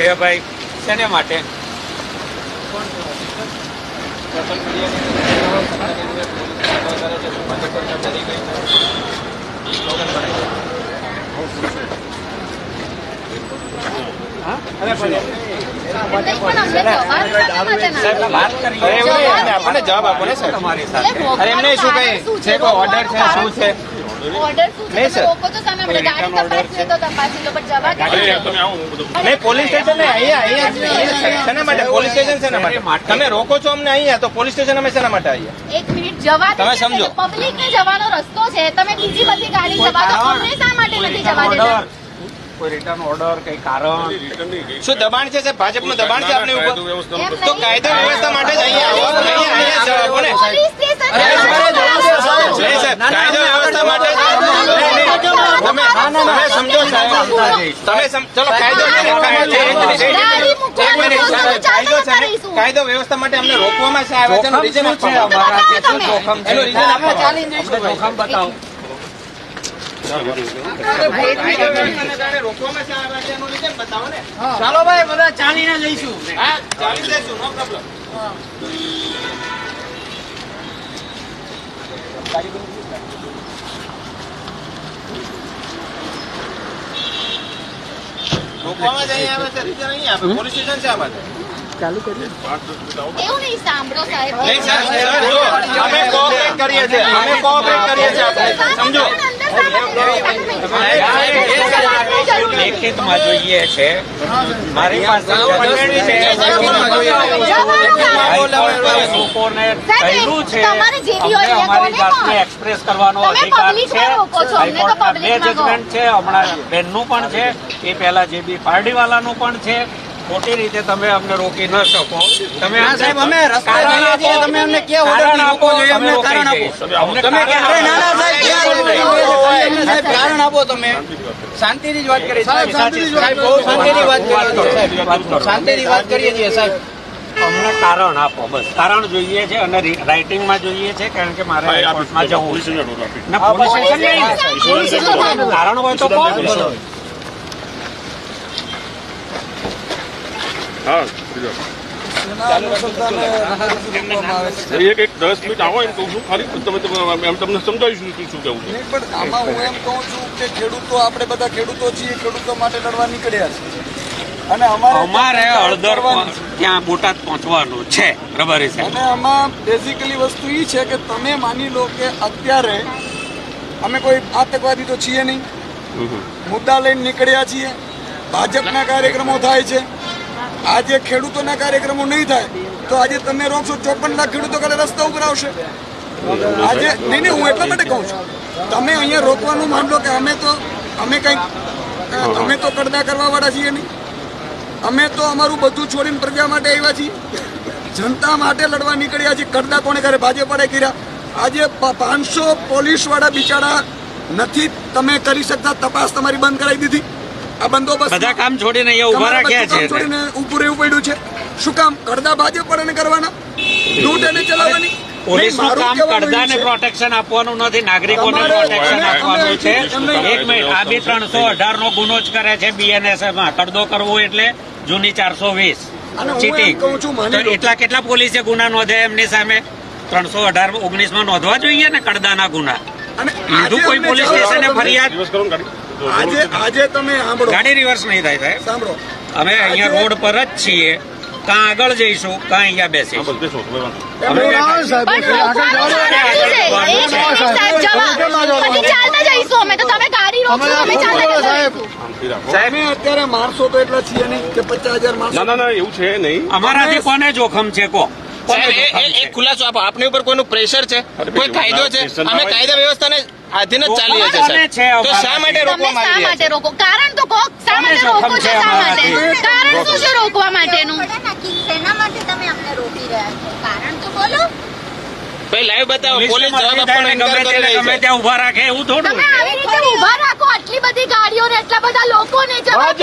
છે ભાઈ શેને માટે? જવાબ આપો ને સાહેબ. તમારી સાથે. અરે એમને શું કઈ છે કોઈ ઓર્ડર છે શું છે? નહીં, તમે રોકો પોલીસ સ્ટેશન અહીંયા અહીંયા અહીંયા છે. શેના માટે? પોલીસ સ્ટેશન શેના માટે? તમે રોકો છો અમને અહીંયા તો પોલીસ સ્ટેશન અમે શેના માટે આવીએ? એક મિનિટ જવા તમે સમજો. પબ્લિક ને જવાનો રસ્તો છે. તમે બીજી બધી ગાડી જવા દો. અમને શા માટે નથી જવા દેતા? કોઈ રિટર્ન ઓર્ડર કઈ કારણ? શું દબાણ છે સાહેબ? ભાજપનું દબાણ છે આપની ઉપર? તો. કાયદો વ્યવસ્થા માટે જ અહીંયા આવો. અહીંયા અહીંયા ને કાયદો વ્યવસ્થા માટે. તમે તમે સમજો તમે ચલો કાયદો કાયદો વ્યવસ્થા માટે અમને રોકવામાં છે આવે છે. એનું reason છે અમારા કે શું જોખમ છે? રીઝન આપણે જોખમ બતાવો. ચાલો ભાઈ બધા ચાલીને જઈશું. ચાલી જઈશું, નો problem. રોકવામાં જ અહીં આવે છે, reason અહીં આપે. પોલીસ સ્ટેશન છે આ માટે. એવું નહીં સાંભળો સાહેબ અમે કરીએ છીએ અમે cooperate કરીએ છીએ આપણે. સમજો લેખિતમાં જોઈએ છે મારી પાસે લોકોને કહ્યું છે અમને અમારી જાતને એક્સપ્રેસ કરવાનો અધિકાર છે હાઈકોર્ટના બે. જજમેન્ટ છે હમણાં બેનનું પણ છે, એ પહેલા જે બી પાર્ટીવાલાનું પણ છે ખોટી રીતે તમે અમને રોકી ન શકો. તમે સાહેબ અમે રસ્તે જઈએ છીએ તમે અમને ક્યાં ઓર્ડર આપો, જોઈએ અમને કારણ આપો. તમે કે અરે ના ના સાહેબ સાહેબ કારણ આપો તમે. શાંતિની જ વાત કરી. સાહેબ, સાહેબ બહુ શાંતિની વાત કરી શાંતિની વાત કરીએ છીએ સાહેબ. અમને કારણ આપો બસ. કારણ જોઈએ છે અને રાઇટિંગમાં જોઈએ છે કારણ કે મારે કોર્ટમાં જવું. કારણ હોય તો કોણ હા. એક એક દસ મિનિટ આવો એમ કહું છું ખાલી. તમે એમ તમને સમજાવીશું શું શું છે. નહીં, પણ આમાં હું એમ કહું છું કે ખેડૂતો આપણે બધા ખેડૂતો છીએ ખેડૂતો માટે લડવા નીકળ્યા છે. અને અમારે અમારે ત્યાં હળદર ત્યાં બોટાદ પહોંચવાનું છે બરાબર છે અને આમાં બેઝિકલી વસ્તુ એ છે કે તમે માની લો કે અત્યારે અમે કોઈ આતંકવાદી તો છીએ નહીં. મુદ્દા લઈને નીકળ્યા છીએ. ભાજપના કાર્યક્રમો થાય છે. આજે ખેડૂતોના કાર્યક્રમો નહીં થાય, તો આજે તમે રોકશો ચોપન લાખ ખેડૂતો કાલે રસ્તા ઉપર આવશે. આજે નહીં નહીં, હું એટલા માટે કહું છું. તમે અહીંયા રોકવાનું માન લો કે અમે તો અમે કંઈક અમે તો કરદા કરવા વાળા છીએ નહીં. અમે તો અમારું બધું છોડીને પ્રજા માટે આવ્યા છીએ. જનતા માટે લડવા નીકળ્યા છીએ. કરદા કોણે કરે ભાજપાએ કર્યા? આજે પાંચસો પોલીસવાળા બિચારા નથી તમે કરી શકતા, તપાસ તમારી બંધ કરાવી દીધી. આ બંદોબસ્ત બધા કામ છોડીને અહીંયા ઊભા રાખ્યા છે છોડીને ઊભું રહેવું પડ્યું છે. શું કામ? કડદા ભાજપ વાળાને કરવાના? લૂંટ એને ચલાવવાની? પોલીસનું કામ કડદાને એ પ્રોટેક્શન આપવાનું નથી નાગરિકોને પ્રોટેક્શન આપવાનું છે. એક મિનિટ આ બી ત્રણસો અઢાર નો ગુનો જ કરે છે બીએનએસએફમાં. કડદો કરવો એટલે જૂની ચારસો વીસ. ચીટિંગ. એટલા કેટલા પોલીસે ગુના નોંધ્યા એમની સામે? ત્રણસો અઢાર ઓગણીસમાં નોંધવા જોઈએ ને કડદાના ગુના. અને લીધું કોઈ પોલીસ સ્ટેશને ફરિયાદ આજે આજે તમે સાંભળો. ગાડી રિવર્સ નહીં થાય સાહેબ. સાંભળો. અમે અહીંયા રોડ પર જ છીએ. કાં આગળ જઈશું કાં અહીંયા બેસીશું. અત્યારે માણસો તો એટલા છીએ નહીં કે પચાસ હજાર માણસો ના ના એવું છે નહીં. અમારાથી કોને જોખમ છે કો સાહેબ? એક ખુલાસો આપો આપની ઉપર કોઈનું પ્રેશર છે? કોઈ કાયદો છે? અમે કાયદા વ્યવસ્થાને આધીન જ ચાલીએ છીએ તો શા માટે રોકવા માંગીએ શા માટે રોકો? કારણ તો કોક શા માટે રોકો છો શા માટે? કારણ શું છે રોકવા માટેનું? શેના માટે તમે અમને રોકી રહ્યા છો. કારણ તો બોલો. ભાઈ લાઈવ બતાવો. પોલીસ જવાબ આપવાનો ઇનકાર કરી ગમે રહી ગમે છે. ત્યાં ઊભા રાખે એવું થોડું. તમે આવી રીતે ઊભા રાખો. આટલી બધી ગાડીઓ ને એટલા બધા લોકોને જવાબ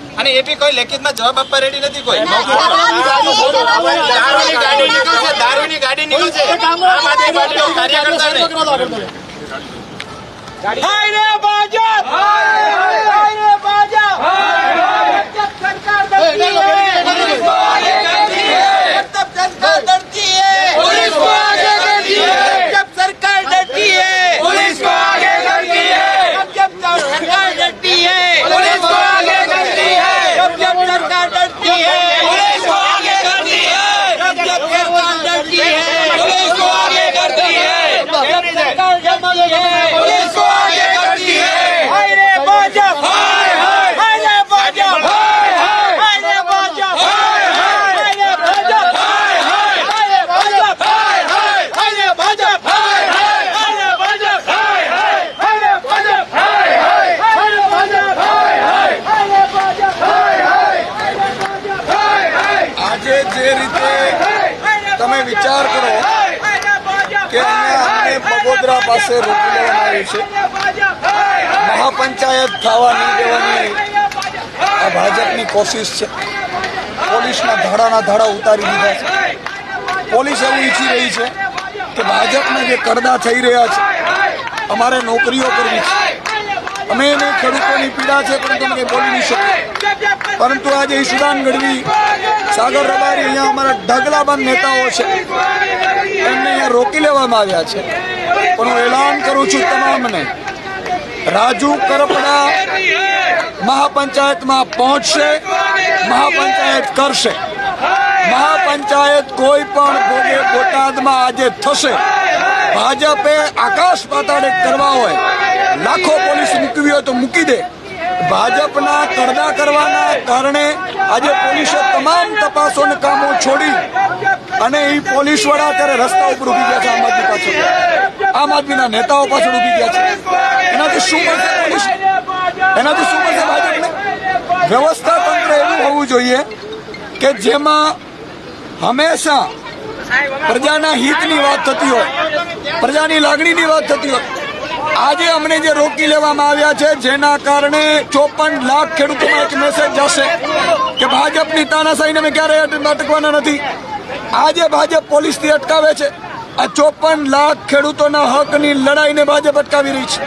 અને એ બી કોઈ લેખિતમાં જવાબ આપવા રેડી નથી કોઈ દારૂની ગાડી નીકળશે દારૂની ગાડી નીકળશે આમ આદમી પાર્ટીનો કાર્યકર્તા નહીં હાય રે ભાજપ હાય રે ભાજપ પાસે રોકી લેવામાં છે. મહાપંચાયત થવા નહીં દેવાની આ ભાજપની કોશિશ છે. પોલીસના ધાડાના ધાડા ઉતારી દીધા છે. પોલીસ એવું ઈચ્છી રહી છે કે ભાજપના જે કરડા થઈ રહ્યા છે, અમારે નોકરીઓ કરવી છે. અમે એને ખેડૂતોની પીડા છે, પરંતુ અમે બોલી નહીં શકીએ. પરંતુ આજે ઈશુદાન ગઢવી, સાગર રબારી અહીંયા અમારા ઢગલાબંધ નેતાઓ છે. એમને અહીંયા રોકી લેવામાં આવ્યા છે. પણ હું એલાન કરું છું તમામને. રાજુ કરપડા મહાપંચાયતમાં પહોંચશે, મહાપંચાયત કરશે. મહાપંચાયત કોઈ પણ ભોગે બોટાદમાં આજે થશે. ભાજપે આકાશ પાતાળે કરવા હોય, લાખો પોલીસ મૂકવી હોય તો મૂકી દે. ભાજપના કરડા કરવાના કારણે આજે પોલીસે તમામ તપાસોના કામો છોડી અને એ પોલીસવાળા અત્યારે રસ્તા ઉપર ઊભી ગયા છે, આમ આદમી પાછળ આમ આદમીના નેતાઓ પાછળ ઊભી ગયા છે. એનાથી શું મળશે પોલીસ? એનાથી શું મળશે ભાજપને? વ્યવસ્થા તંત્ર એવું હોવું જોઈએ કે જેમાં હંમેશા પ્રજાના હિતની વાત થતી હોય, પ્રજાની લાગણીની વાત થતી હોય. આજે અમને જે રોકી લેવામાં આવ્યા છે, જેના કારણે ચોપન લાખ ખેડૂતોમાં એક મેસેજ જશે કે ભાજપની તાનાશાહીને અમે ક્યારેય અટકવાના નથી. આજે ભાજપ પોલીસથી અટકાવે છે. આ ચોપન લાખ ખેડૂતોના હકની લડાઈને ભાજપ અટકાવી રહી છે.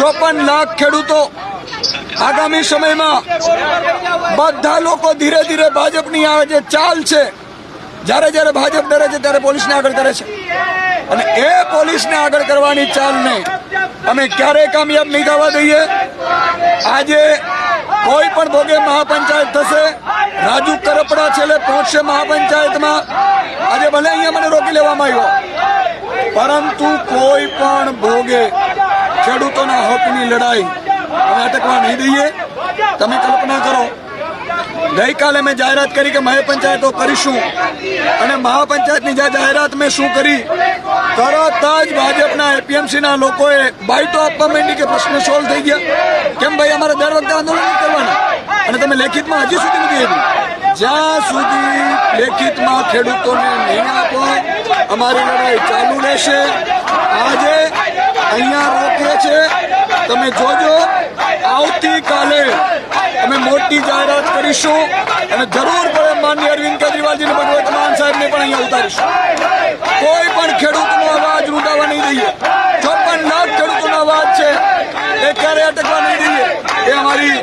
ચોપન લાખ ખેડૂતો આગામી સમયમાં બધા લોકો ધીરે ધીરે ભાજપની આ જે ચાલ છે, જ્યારે જ્યારે ભાજપ ડરે છે ત્યારે પોલીસને આગળ કરે છે. અને એ પોલીસને આગળ કરવાની ચાલને અમે ક્યારેય કામયાબ નહીં થવા દઈએ. આજે કોઈ પણ ભોગે મહાપંચાયત થશે, રાજુ કરપડા છેલ્લે પહોંચશે મહાપંચાયતમાં. આજે ભલે અહીંયા મને રોકી લેવામાં આવ્યો, પરંતુ કોઈ પણ ભોગે ખેડૂતોના હકની લડાઈ અમે અટકવા નહીં દઈએ. તમે કલ્પના કરો ગઈકાલે મેં જાહેરાત કરી કે મહાપંચાયતો કરીશું. અને મહાપંચાયતની જે જાહેરાત મેં શું કરી? તરત જ ભાજપના એપીએમસીના લોકોએ બાઇટો આપવા માંડી કે પ્રશ્ન સોલ્વ થઈ ગયા. કેમ ભાઈ, અમારે દર વખતે આંદોલન કરવાના? અને તમે લેખિતમાં હજી સુધી નથી આપ્યું જ્યાં સુધી લેખિતમાં ખેડૂતોને નહીં આપો, અમારી લડાઈ ચાલુ રહેશે. આજે અહીંયા રોકીએ છે. તમે જોજો, આવતીકાલે અમે મોટી જાહેરાત કરીશું અને જરૂર પડે માનનીય અરવિંદ કેજરીવાલજીને ભગવત માન સાહેબને પણ અહીંયા ઉતારીશું. કોઈ પણ ખેડૂતનો અવાજ રૂંધાવા નહીં દઈએ. ચોપન લાખ ખેડૂતોનો અવાજ છે, એ ક્યારે અટકવા નહીં દઈએ, એ અમારી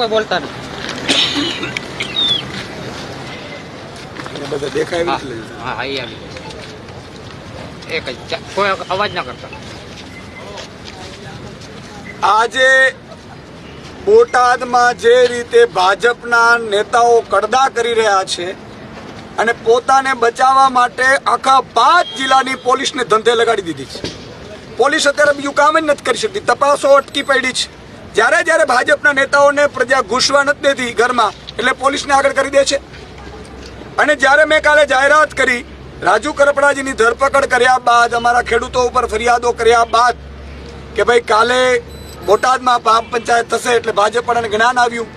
કોઈ બોલતા નથી બધા દેખાય હા હા હા, એ આવી એક જ કોઈ અવાજ ના કરતા. આજે બોટાદમાં જે રીતે ભાજપના નેતાઓ કડદા કરી રહ્યા છે અને પોતાને બચાવવા માટે આખા પાંચ જિલ્લાની પોલીસને ધંધે લગાડી દીધી છે. પોલીસ અત્યારે બીજું કામ જ નથી કરી શકતી. તપાસો અટકી પડી છે. જ્યારે જ્યારે ભાજપના નેતાઓને પ્રજા ઘૂસવા નથી દેતી ઘરમાં, એટલે પોલીસને આગળ કરી દે છે. અને જ્યારે મેં કાલે જાહેરાત કરી, રાજુ કરપડાજીની ધરપકડ કર્યા બાદ, અમારા ખેડૂતો ઉપર ફરિયાદો કર્યા બાદ કે ભાઈ કાલે બોટાદમાં પામ પંચાયત થશે એટલે ભાજપ પણ જ્ઞાન આવ્યું.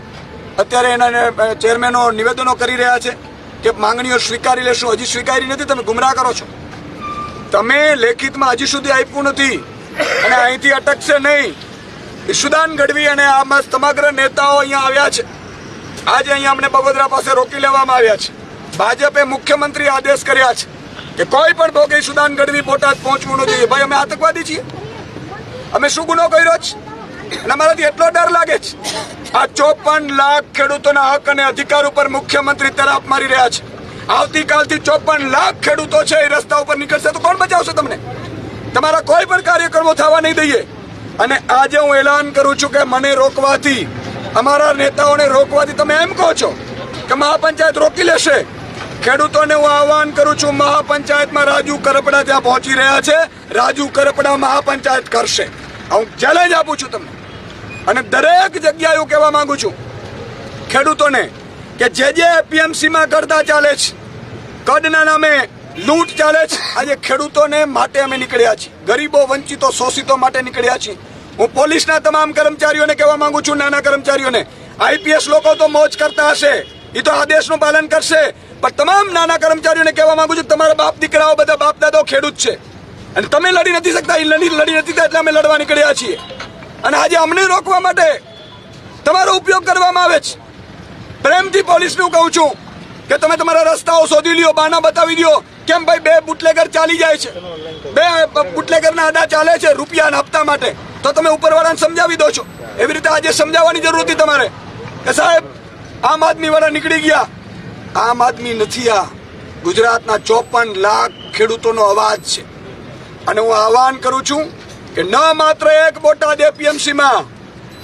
અત્યારે એના ચેરમેનો નિવેદનો કરી રહ્યા છે કે માંગણીઓ સ્વીકારી લેશું. હજી સ્વીકારી નથી, તમે ગુમરાહ કરો છો. તમે લેખિતમાં હજી સુધી આપ્યું નથી. અને અહીંથી અટકશે નહીં. ઈશુદાન ગઢવી અને આ સમગ્ર નેતાઓ અહીંયા આવ્યા છે. આજે અહીંયા અમને બગોદરા પાસે રોકી લેવામાં આવ્યા છે. ભાજપે મુખ્યમંત્રી આદેશ કર્યા છે કે કોઈ પણ ભોગે ઈશુદાન ગઢવી બોટાદ પહોંચવું ન જોઈએ. ભાઈ, અમે આતંકવાદી છીએ. અમે શું ગુનો કર્યો છે? અને અમારાથી એટલો ડર લાગે છે. આ ચોપન લાખ ખેડૂતોના હક અને અધિકાર ઉપર મુખ્યમંત્રી તરાપ મારી રહ્યા છે. આવતીકાલથી ચોપન લાખ ખેડૂતો છે એ રસ્તા ઉપર નીકળશે તો કોણ બચાવશે તમને? તમારા કોઈ પણ કાર્યક્રમો થવા નહીં દઈએ. અને આજે હું એલાન કરું છું કે મને રોકવાથી, અમારા નેતાઓને રોકવાથી તમે એમ કહો છો કે મહાપંચાયત રોકી લેશે. ખેડૂતોને હું આહવાન કરું છું, મહાપંચાયતમાં રાજુ કરપડા ત્યાં પહોંચી રહ્યા છે. રાજુ કરપડા મહાપંચાયત કરશે. હું ચેલેન્જ આપું છું તમને. અને દરેક જગ્યાએ હું કહેવા માંગુ છું, ખેડૂતોને કે જે જે એપીએમસીમાં કરતા ચાલે છે, કદના નામે લૂંટ ચાલે છે. આજે ખેડૂતોને માટે અમે નીકળ્યા છીએ. ગરીબો વંચિતો શોષિતો માટે નીકળ્યા છીએ. હું પોલીસના તમામ કર્મચારીઓને કહેવા માંગુ છું, નાના કર્મચારીઓને. આઈપીએસ લોકો તો મોજ કરતા હશે. એ તો આદેશનું પાલન કરશે. પણ તમામ નાના કર્મચારીઓને કહેવા માંગુ છું, તમારા બાપ દીકરાઓ બધા બાપ દાદાઓ ખેડૂત છે. અને તમે લડી નથી શકતા એ લડી લડી નથી એટલે અમે લડવા નીકળ્યા છીએ. અને આજે અમને રોકવા માટે તમારો ઉપયોગ કરવામાં આવે છે. પ્રેમથી પોલીસનું કહું છું કે તમે તમારા રસ્તાઓ શોધી લ્યો, બાના બતાવી દો કેમ ભાઈ બે બુટલેગર ચાલી જાય છે? બે બુટલેગરના અડા ચાલે છે રૂપિયાના હપ્તા માટે. તો તમે ઉપરવાળાને સમજાવી દો છો. એવી રીતે આજે સમજાવવાની જરૂર હતી તમારે. કે સાહેબ, આમ આદમી વાળા નીકળી ગયા. આમ આદમી નથી આ. ગુજરાતના ચોપન લાખ ખેડૂતોનો અવાજ છે. અને હું આહવાન કરું છું કે ન માત્ર એક બોટાદ એપીએમસીમાં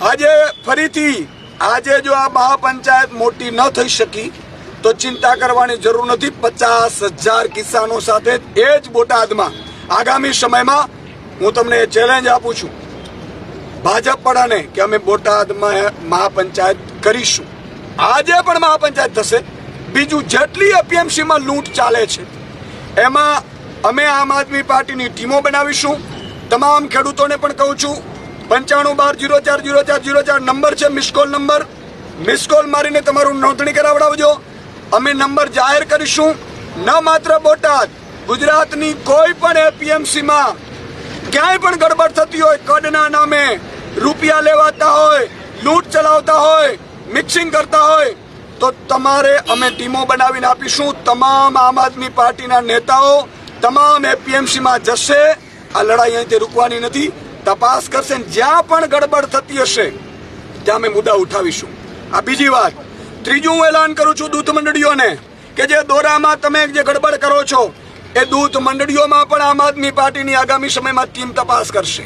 આજે ફરીથી, આજે જો આ મહાપંચાયત મોટી ન થઈ શકી તો ચિંતા કરવાની જરૂર નથી. પચાસ હજાર કિસાનો સાથે એ જ બોટાદમાં આગામી સમયમાં હું તમને ચેલેન્જ આપું છું. ભાજપ પડાને કે અમે બોટાદમાં મહાપંચાયત કરીશું. આજે પણ મહાપંચાયત થશે. બીજું જેટલી એપીએમસીમાં લૂંટ ચાલે છે, એમાં અમે આમ આદમી પાર્ટીની ટીમો બનાવીશું. તમામ ખેડૂતોને પણ કહું છું, પંચાણું બાર જીરો ચાર જીરો ચાર જીરો ચાર નંબર છે, miss call number. Miss call મારીને તમારું નોંધણી કરાવડાવજો. અમે નંબર જાહેર કરીશું. ન માત્ર બોટાદ, ગુજરાતની કોઈ પણ એપીએમસીમાં ક્યાંય પણ ગડબડ થતી હોય કડના નામે રૂપિયા લેવાતા હોય, લૂંટ ચલાવતા હોય, મિક્સિંગ કરતા હોય, તો તમારે અમે ટીમો બનાવીને આપીશું. તમામ આમ આદમી પાર્ટીના નેતાઓ તમામ એપીએમસીમાં જશે. આ લડાઈ અહીંથી રૂકવાની નથી. તપાસ કરશે જ્યાં પણ ગડબડ થતી હશે, ત્યાં અમે મુદ્દા ઉઠાવીશું. આ બીજી વાત ત્રીજું હું એલાન કરું છું દૂધ મંડળીઓને કે જે દોરામાં તમે જે ગડબડ કરો છો, એ દૂધ મંડળીઓમાં પણ આમ આદમી પાર્ટીની આગામી સમયમાં ટીમ તપાસ કરશે.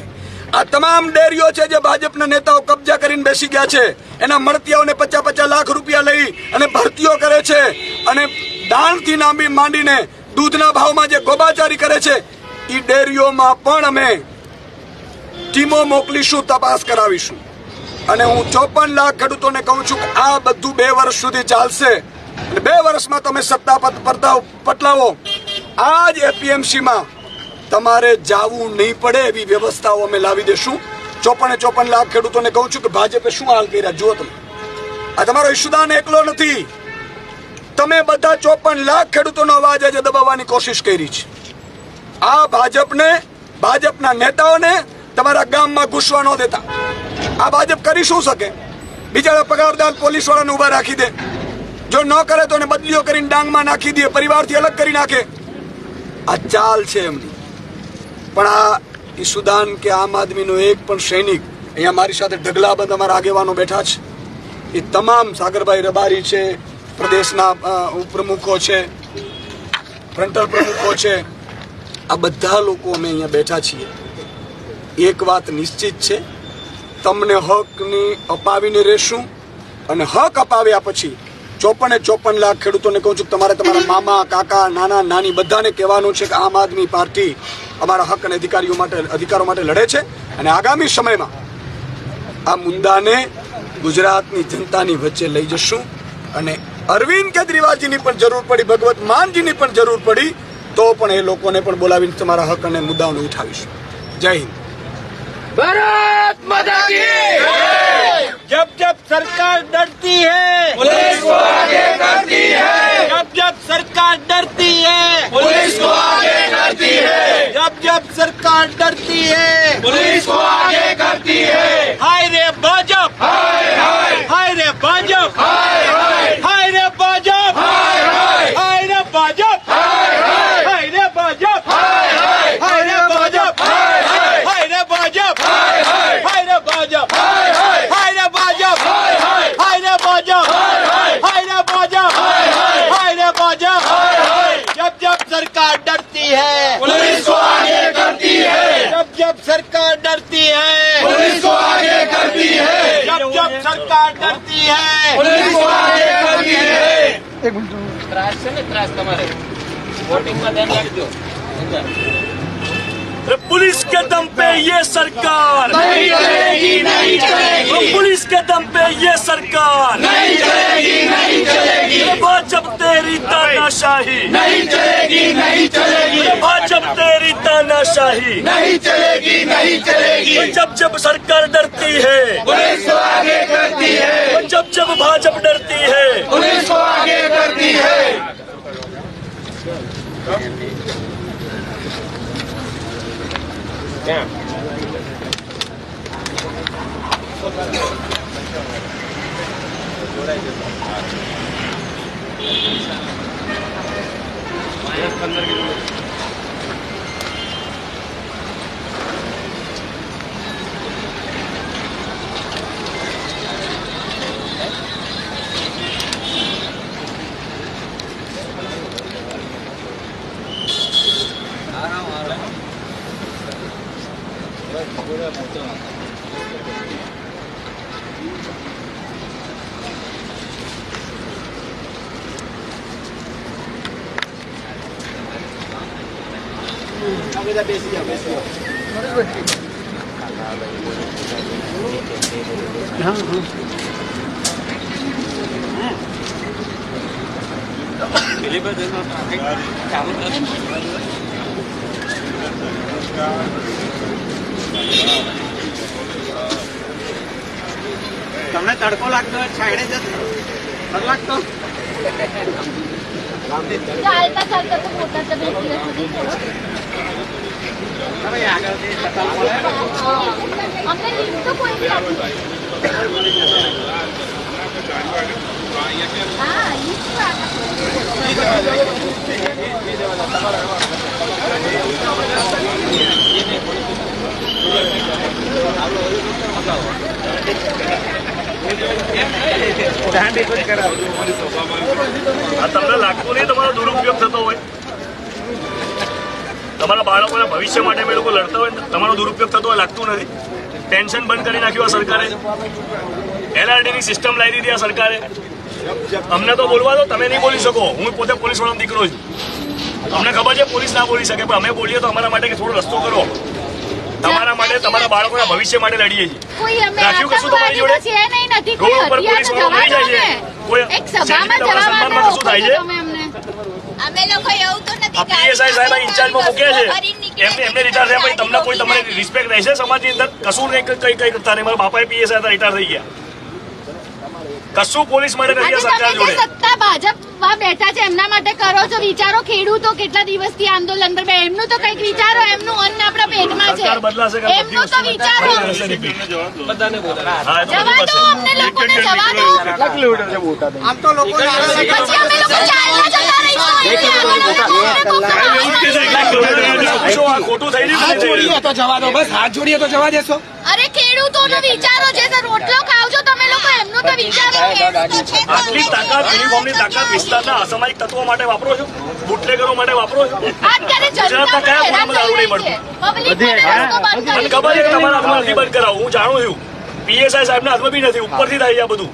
આ તમામ ડેરીઓ છે જે ભાજપના નેતાઓ કબજા કરીને બેસી ગયા છે, એના મળતિયાઓને પચાસ પચાસ લાખ રૂપિયા લઈ અને ભરતીઓ કરે છે અને દાણથી નાંબી માંડીને દૂધના ભાવમાં જે ગોબાચારી કરે છે એ ડેરીઓમાં પણ અમે ટીમો મોકલીશું, તપાસ કરાવીશું. અને હું ચોપન લાખ ખેડૂતોને કહું છું કે આ બધું બે વર્ષ સુધી ચાલશે. અને બે વર્ષમાં તમે સત્તા પત પરતાવ પટલાવો. આ જ એપીએમસીમાં તમારે જાવું નહીં પડે એવી વ્યવસ્થાઓ અમે લાવી દેશું. ચોપને ચોપન લાખ ખેડૂતોને કહું છું કે ભાજપે શું હાલ કર્યા? જુઓ તમે. આ તમારો ઈશુદાન એકલો નથી. તમે બધા ચોપન લાખ ખેડૂતોનો અવાજ આજે દબાવવાની કોશિશ કરી છે. આ ભાજપને, ભાજપના નેતાઓને તમારા ગામમાં ઘૂસવા ન દેતા. આ ભાજપ કરી શું શકે? બિચારા પગારદાર પોલીસ વાળાને ઊભા રાખી દે. જો ન કરે તો એને બદલીઓ કરીને ડાંગમાં નાખી દે, પરિવારથી અલગ કરી નાખે. આ ચાલ છે એમની. પણ આ ઈસુદાન કે આમ આદમીનો એક પણ સૈનિક અહીંયા મારી સાથે ઢગલાબંધ અમારા આગેવાનો બેઠા છે. એ તમામ સાગરભાઈ રબારી છે, પ્રદેશના ઉપપ્રમુખો છે, ફ્રન્ટલ પ્રમુખો છે. આ બધા લોકો અમે અહીંયા બેઠા છીએ. એક વાત નિશ્ચિત છે, તમને હકની અપાવીને રહેશું અને હક અપાવ્યા પછી ચોપને ચોપન લાખ ખેડૂતોને કહું છું તમારે તમારા મામા, કાકા, નાના, નાની બધાને કહેવાનું છે કે આમ આદમી પાર્ટી અમારા હક અને અધિકારીઓ માટે, અધિકારો માટે લડે છે અને આગામી સમયમાં આ મુદ્દાને ગુજરાતની જનતાની વચ્ચે લઈ જશું અને અરવિંદ કેજરીવાલજીની પણ જરૂર પડી, ભગવત માનજીની પણ જરૂર પડી, તો પણ એ લોકોને પણ બોલાવીને તમારા હક અને મુદ્દાઓને ઉઠાવીશું. જય હિન્દ. भारत माता की जब जब सरकार डरती है पुलिस को आगे करती है। जब जब सरकार डरती है पुलिस को आगे करती है। जब जब सरकार डरती है पुलिस को आगे करती है। हाय सरकार डरती है पुलिस को आगे करती है जब जब सरकार डरती है पुलिस को आगे करती है जब जब सरकार डरती है पुलिस को आगे करती है ત્રાસ છે ને ત્રાસ તમારે વોટિંગમાં ધ્યાન રાખજો अरे पुलिस के दम पे ये सरकार। नहीं चलेगी नहीं चलेगी पुलिस के दम पे ये सरकार। नहीं चलेगी नहीं चलेगी भाजप तेरी तानाशाही। नहीं चलेगी नहीं चलेगी भाजप तेरी तानाशाही। नहीं चलेगी नहीं चलेगी जब जब सरकार डरती है। पुलिस को आगे करती है। जब जब भाजप डरती है। पुलिस को आगे करती है। Damn. પંદર કિલોમીટર તમને તડકો લાગતો હોય છાયડે જ લાગતો તો તમને લાગતું નહીં તમારો દુરુપયોગ થતો હોય? તમારા બાળકોના ભવિષ્ય માટે અમે લોકો લડતા હોય તમારો દુરુપયોગ થતો હોય લાગતું નથી. ટેન્શન બંધ કરી નાખ્યું આ સરકારે. એલઆરડીની સિસ્ટમ લાવી દીધી આ સરકારે. અમને તો બોલવા દો તમે નહીં બોલી શકો. હું પોતે પોલીસ વાળાનો દીકરો છું. અમને ખબર છે પોલીસ ના બોલી શકે પણ અમે બોલીએ તો અમારા માટે કે થોડો રસ્તો કરો. તમારા માટે તમારા બાળકોના ભવિષ્ય માટે લડીએ છીએ. કોઈ અમે રાખ્યું કશું તમારી જોડે? રોડ ઉપર પોલીસ વાળો હથિયાર જાય છે. કોઈ તમારા સન્માનમાં કશું થાય છે? અમે લોકો એવું તો નથી આ પીએસઆઈ સાહેબ ઇન્ચાર્જમાં મૂક્યા છે. એમને એમને રિટાયર થયા પછી તમને કોઈ તમારી રિસ્પેક્ટ રહેશે? સમાજની અંદર કશું નહીં કઈ કઈ કરતા નહીં. મારા બાપાએ પીએસઆઈ હતા રિટાયર થઈ ગયા. કશું પોલીસ માટે નથી સરકાર જોડે? સત્તા ભાજપમાં બેઠા છે? એમના માટે કરો છો વિચારો? ખેડૂતો કેટલા દિવસથી આંદોલન પર બે- એમનું તો કંઈક વિચારો? એમનું અન્ન આપણા પેટમાં છે. સરકાર બદલાશે કે એમનું તો વિચારો. બધાને જવા દો અમને લોકોને જવા દો. આમ તો લોકો પછી અમે લોકો ચાલતા જતા રહીશું. જવા દો બસ હાથ જોડીએ તો જવા દેશો. અરે ખેડૂતોનો વિચારો છે રોટલો ખાવ છો તમે લોકો એમનું તો વિચારો આટલી તાકાત યુનિફોર્મની તાકાત વિસ્તારના અસામાજિક તત્વો માટે વાપરો છો? બુટલેગરો માટે વાપરો છો? ગુજરાતના કયા હેરાન દારૂ નહીં મને ખબર છે તમારા હાથમાં નથી બંધ કરાવું હું જાણું છું. પીએસઆઈ સાહેબના હાથમાં બી નથી ઉપરથી થાય છે આ બધું.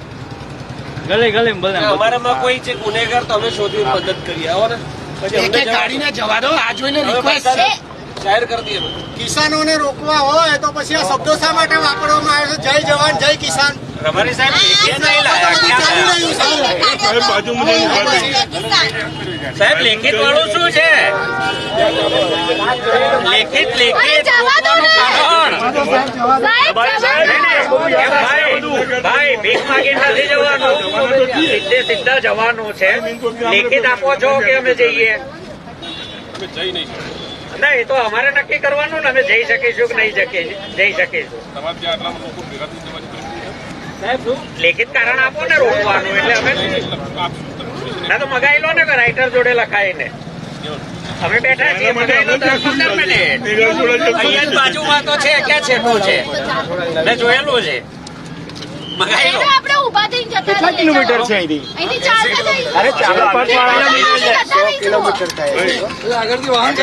અમારામાં કોઈ છે ગુનેગાર તો અમે શોધવી મદદ કરી આવો ને? પછી અમને ગાડીને જવા દો આ જોઈને રિક્વેસ્ટ છે. જાહેર કરી દઈએ. કિસાનોને રોકવા હોય તો પછી આ શબ્દો શા માટે વાપરવામાં આવે છે? જય જવાન જય કિસાન. રબારી સાહેબ સાહેબ લેખિત વાળું શું છે? લેખિત લેખિત ભાઈ ભાઈ ભીખ માગી નથી જવાનું. સીધે સીધા જવાનું છે. લેખિત આપો છો કે અમે જઈએ? જઈ નહીં ના એ તો અમારે નક્કી કરવાનું ને અમે જઈ શકીશું કે નહીં શકીએ? જઈ શકીશું તમારે ત્યાં આટલા લોકો ભેગા થઈને તમારી પરિસ્થિતિ લેખિત કારણ આપો ને રોકવાનું એટલે અમે ના તો મગાઈ લો ને રાઇટર જોડે લખાઈને. અમે બેઠા છીએ પંદર મિનિટ. અહીંયા બાજુમાં તો છે ક્યાં છેટું છે? મેં જોયેલું છે. કેટલા કિલોમીટર છે અહીંથી? ચાલતા જઈશું અરે ચાલો અહીંથી જતા રહીશું. આગળથી વાહન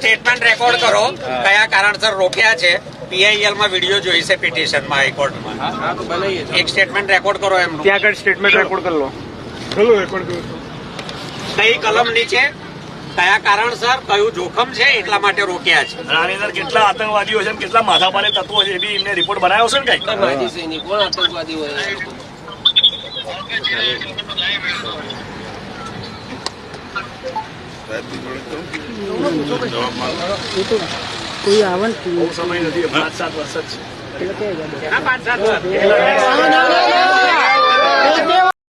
સ્ટેટમેન્ટ રેકોર્ડ કરો કયા કારણસર રોક્યા છે. પીઆઈએલમાં વીડિયો જોઈ છે પિટિશનમાં હાઈકોર્ટમાં. એક સ્ટેટમેન્ટ રેકોર્ડ કરો એમનું. ત્યાં આગળ સ્ટેટમેન્ટ રેકોર્ડ કરી લો. ચલો રેકોર્ડ કરો કઈ કલમ નીચે? કયા કારણસર કયું જોખમ છે? એટલા માટે રોક્યા છે. અને આની અંદર કેટલા આતંકવાદીઓ છે અને કેટલા માથાપાલે તત્વો છે એ બી એમને રિપોર્ટ બનાવ્યો છે ને કઈ? કોણ આતંકવાદી હોય બહુ સમય નથી પાંચ સાત વર્ષ જ છે.